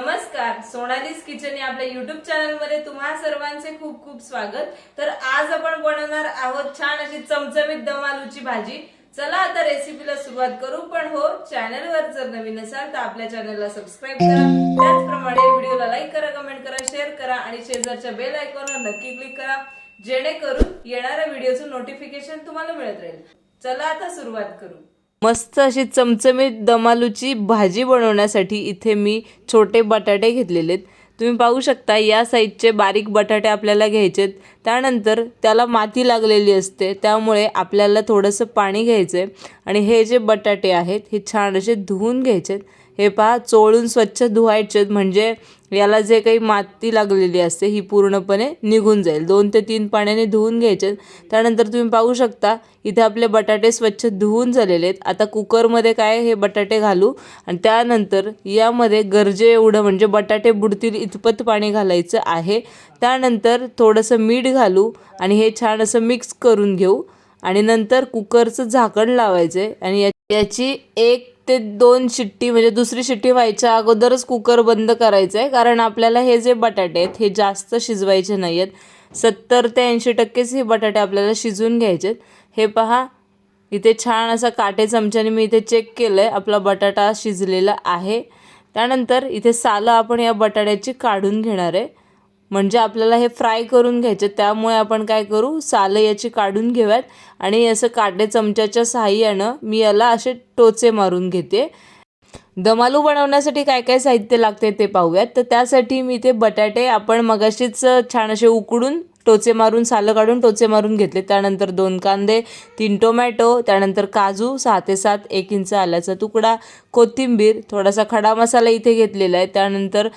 नमस्कार. सोनालीस किचन या आपल्या युट्यूब चॅनलमध्ये तुम्हा सर्वांचे खूप खूप स्वागत. तर आज आपण बनवणार आहोत छान अशी चमचमीत दम आलूची भाजी. चला आता रेसिपीला सुरुवात करू. पण हो चॅनल वर जर नवीन असाल तर आपल्या चॅनलला सबस्क्राईब करा. त्याचप्रमाणे व्हिडिओला लाईक करा कमेंट करा शेअर करा आणि शेजारच्या बेल आयकॉनवर नक्की क्लिक करा. जेणेकरून येणाऱ्या व्हिडिओचं नोटिफिकेशन तुम्हाला मिळत राहील. चला आता सुरुवात करू. मस्त अशी चमचमीत दमालूची भाजी बनवण्यासाठी इथे मी छोटे बटाटे घेतलेले आहेत तुम्ही पाहू शकता या साईजचे बारीक बटाटे आपल्याला घ्यायचे आहेत त्यानंतर त्याला माती लागलेली असते त्यामुळे आपल्याला थोडंसं पाणी घ्यायचं आहे आणि हे जे बटाटे आहेत हे छान असे धुवून घ्यायचे आहेत हे पहा चोळून स्वच्छ धुवायचे आहेत म्हणजे याला जे काही माती लागलेली असते ही पूर्णपणे निघून जाईल. दोन ते तीन पाण्याने धुवून घ्यायचे. त्यानंतर तुम्ही पाहू शकता इथे आपले बटाटे स्वच्छ धुवून झालेले आहेत. आता कुकरमध्ये काय हे बटाटे घालू. आणि त्यानंतर यामध्ये गरजे एवढं म्हणजे बटाटे बुडतील इतपत पाणी घालायचं आहे. त्यानंतर थोडंसं मीठ घालू आणि हे छान असं मिक्स करून घेऊ. आणि नंतर कुकरचं झाकण लावायचं. आहे आणि या- याची एक ते दोन शिट्टी म्हणजे दुसरी शिट्टी व्हायच्या अगोदरच कुकर बंद करायचं आहे कारण आपल्याला हे जे बटाटे आहेत हे जास्त शिजवायचे नाही आहेत सत्तर ते ऐंशी टक्केच हे बटाटे आपल्याला शिजवून घ्यायचे आहेत हे पहा इथे छान असा काटे चमच्याने मी इथे चेक केलं आहे आपला बटाटा शिजलेला आहे. त्यानंतर इथे सालं आपण या बटाट्याची काढून घेणार आहे. म्हणजे आपल्याला हे फ्राय करून घ्यायचे त्यामुळे आपण काय करू? सालं याची काढून घेऊयात. आणि असं काटे चमच्याच्या साहाय्यानं मी याला असे टोचे मारून घेते. दमालू बनवण्यासाठी काय काय साहित्य लागते ते पाहूयात. तर त्यासाठी मी ते बटाटे आपण मगाशीच छान असे उकडून टोचे मारून सालं काढून टोचे मारून घेतले. त्यानंतर दोन कांदे तीन टोमॅटो त्यानंतर काजू सहा ते सात एक इंच आल्याचा तुकडा कोथिंबीर थोडासा खडा मसाला इथे घेतलेला आहे. त्यानंतर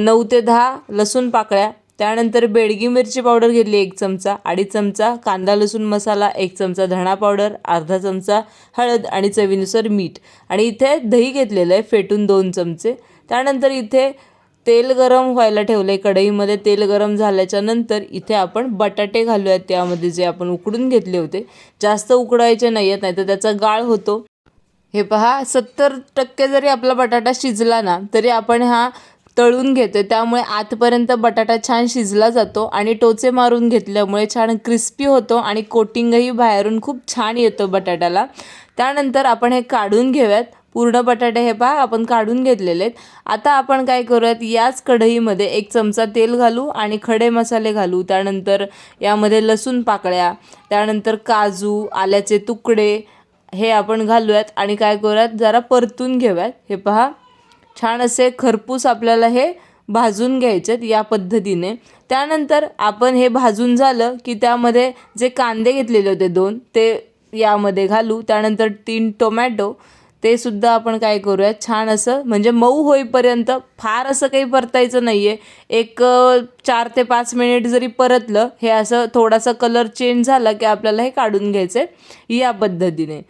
नऊ ते दहा लसूण पाकळ्या त्यानंतर बेडगी मिरची पावडर घेतली एक चमचा अडीच चमचा कांदा लसूण मसाला एक चमचा धणा पावडर अर्धा चमचा हळद आणि चवीनुसार मीठ. आणि इथे दही घेतलेलं आहे फेटून दोन चमचे. त्यानंतर इथे तेल गरम व्हायला ठेवलं आहे कढईमध्ये तेल गरम झाल्याच्यानंतर इथे आपण बटाटे घालूयात. त्यामध्ये जे आपण उकडून घेतले होते जास्त उकडायचे नाही आहेत नाही तर त्याचा गाळ होतो. हे पहा सत्तर टक्के जरी आपला बटाटा शिजला ना तरी आपण हा तळून घेतो त्यामुळे आतपर्यंत बटाटा छान शिजला जातो आणि टोचे मारून घेतल्यामुळे छान क्रिस्पी होतो आणि कोटिंगही बाहेरून खूप छान येतं बटाट्याला. त्यानंतर आपण हे काढून घेऊयात. पूर्ण बटाटे हे पहा आपण काढून घेतलेले आहेत. आता आपण काय करूयात याच कढईमध्ये एक चमचा तेल घालू आणि खडे मसाले घालू. त्यानंतर यामध्ये लसूण पाकळ्या त्यानंतर काजू आल्याचे तुकडे हे आपण घालूयात आणि काय करूयात जरा परतून घेऊयात. हे पहा छान असे खरपूस आपल्याला हे भाजून घ्यायचेत या पद्धतीने. त्यानंतर आपण हे भाजून झालं की त्यामध्ये जे कांदे घेतलेले होते दोन ते यामध्ये घालू. त्यानंतर तीन टोमॅटो ते सुद्धा आपण काय करूया छान असं म्हणजे मऊ होईपर्यंत फार असं काही परतायचं नाही आहे एक चार ते पाच मिनिट जरी परतलं हे असं थोडासा कलर चेंज झाला की आपल्याला हे काढून घ्यायचं आहे या पद्धतीने.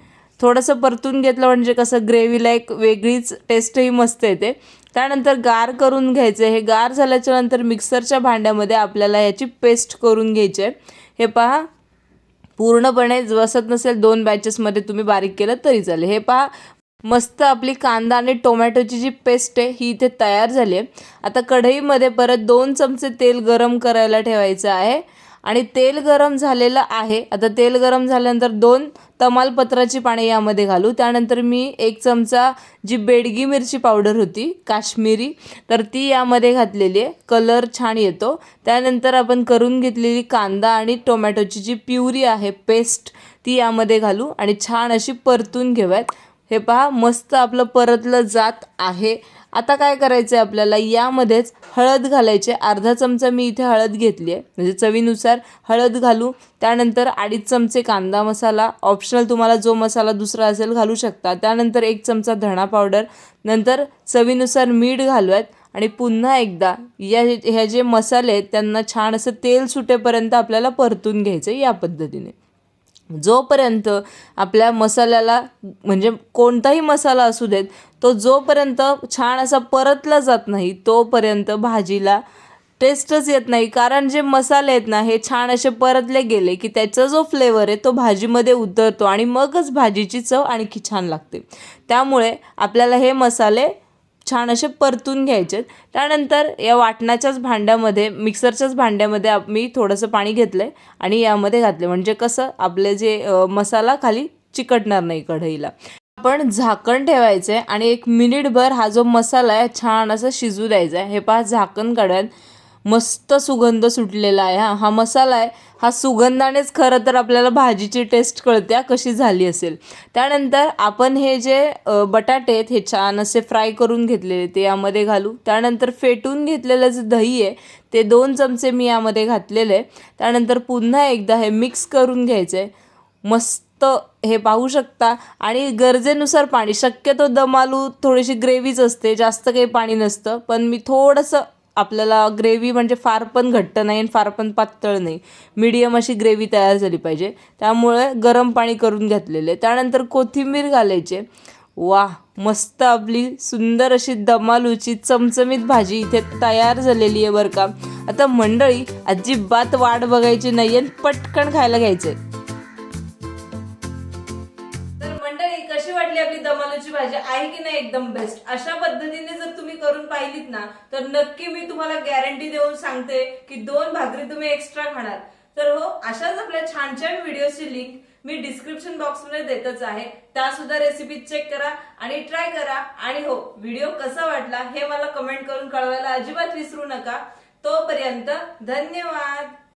थोडंसं परतून घेतलं म्हणजे कसं ग्रेव्हीला एक वेगळीच टेस्टही मस्त येते. त्यानंतर गार करून घ्यायचं हे गार झाल्याच्यानंतर मिक्सरच्या भांड्यामध्ये आपल्याला याची पेस्ट करून घ्यायची आहे हे पहा पूर्णपणे बसत नसेल दोन बॅचेसमध्ये तुम्ही बारीक केलं तरी चालेल. हे पहा मस्त आपली कांदा आणि टोमॅटोची जी पेस्ट आहे ही इथे तयार झाली आहे. आता कढईमध्ये परत दोन चमचे तेल गरम करायला ठेवायचं आहे. आणि तेल गरम झालेलं आहे. आता तेल गरम झाल्यानंतर दोन तमालपत्राची पाने यामध्ये घालू. त्यानंतर मी एक चमचा जी बेडगी मिरची पावडर होती काश्मीरी तर ती यामध्ये घातलेली आहे. कलर छान येतो. त्यानंतर आपण करून घेतलेली कांदा आणि टोमॅटोची जी प्युरी आहे पेस्ट ती यामध्ये घालू. आणि छान अशी परतून घेऊयात. हे पहा मस्त आपलं परतलं जात आहे. आता काय करायचं आहे आपल्याला? यामध्येच हळद घालायचे अर्धा चमचा मी इथे हळद घेतली आहे. म्हणजे चवीनुसार हळद घालू. त्यानंतर अडीच चमचे कांदा मसाला. ऑप्शनल तुम्हाला जो मसाला दुसरा असेल घालू शकता. त्यानंतर एक चमचा धणा पावडर. नंतर चवीनुसार मीठ घालूयात. आणि पुन्हा एकदा या ह्या जे मसाले आहेत त्यांना छान असं तेल सुटेपर्यंत आपल्याला परतून घ्यायचं या पद्धतीने. जोपर्यंत आपल्या मसाल्याला म्हणजे कोणताही मसाला असू देत तो जोपर्यंत छान असा परतला जात नाही तोपर्यंत भाजीला टेस्टच येत नाही. कारण जे मसाले आहेत ना हे छान असे परतले गेले की त्याचा जो फ्लेवर आहे तो भाजीमध्ये उतरतो आणि मगच भाजीची चव आणखी छान लागते. त्यामुळे आपल्याला हे मसाले छान असे परतून घ्यायचे त्यानंतर या वाटणाच्याच भांड्यामध्ये मिक्सरच्याच भांड्यामध्ये आप- मी थोडंसं पाणी घेतलं आहे आणि यामध्ये घातले म्हणजे कसं आपले जे मसाला खाली चिकटणार नाही कढईला. आपण झाकण ठेवायचं आहे आणि एक मिनिटभर हा जो मसाला आहे छान असं शिजू द्यायचा आहे. हे पहा झाकण काढूयात मस्त सुगंध सुटलेला आहे हा. हा मसाला आहे हा सुगंधानेच खरं तर आपल्याला भाजीची टेस्ट कळते कशी झाली असेल. त्यानंतर आपण हे जे बटाटे आहेत हे छान असे फ्राय करून घेतलेले ते यामध्ये घालू. त्यानंतर फेटून घेतलेलं जे दही आहे ते दोन चमचे मी यामध्ये घातलेले. आहे त्यानंतर पुन्हा एकदा हे मिक्स करून घ्यायचं. आहे मस्त हे पाहू शकता. आणि गरजेनुसार पाणी शक्यतो दम आलू थोडीशी ग्रेव्हीच असते जास्त काही पाणी नसतं. पण मी थोडंसं आपल्याला ग्रेव्ही म्हणजे फार पण घट्ट नाही आणि फार पण पातळ नाही. मीडियम अशी ग्रेव्ही तयार झाली पाहिजे. त्यामुळे गरम पाणी करून घेतलेले. त्यानंतर कोथिंबीर घालायचे. वा मस्त आपली सुंदर अशी दमालूची चमचमीत भाजी इथे तयार झालेली आहे बरं का. आता मंडळी अजिबात वाट बघायची नाही आणि पटकन खायला घ्यायचे कशी आपली दमालूची भाजी आहे की नाही एकदम बेस्ट अशा पद्धतीने जर तुम्ही करून पाहिलीत ना तर नक्की मी तुम्हाला गॅरंटी देऊन सांगते की दोन भाकरी तुम्ही एक्स्ट्रा खाणार. तर हो अशाच आपल्या छान छान व्हिडिओची लिंक मी डिस्क्रिप्शन बॉक्समध्ये देतच आहे. त्या सुद्धा रेसिपी चेक करा आणि ट्राय करा. आणि हो व्हिडिओ कसा वाटला हे मला कमेंट करून कळवायला अजिबात विसरू नका. तोपर्यंत धन्यवाद!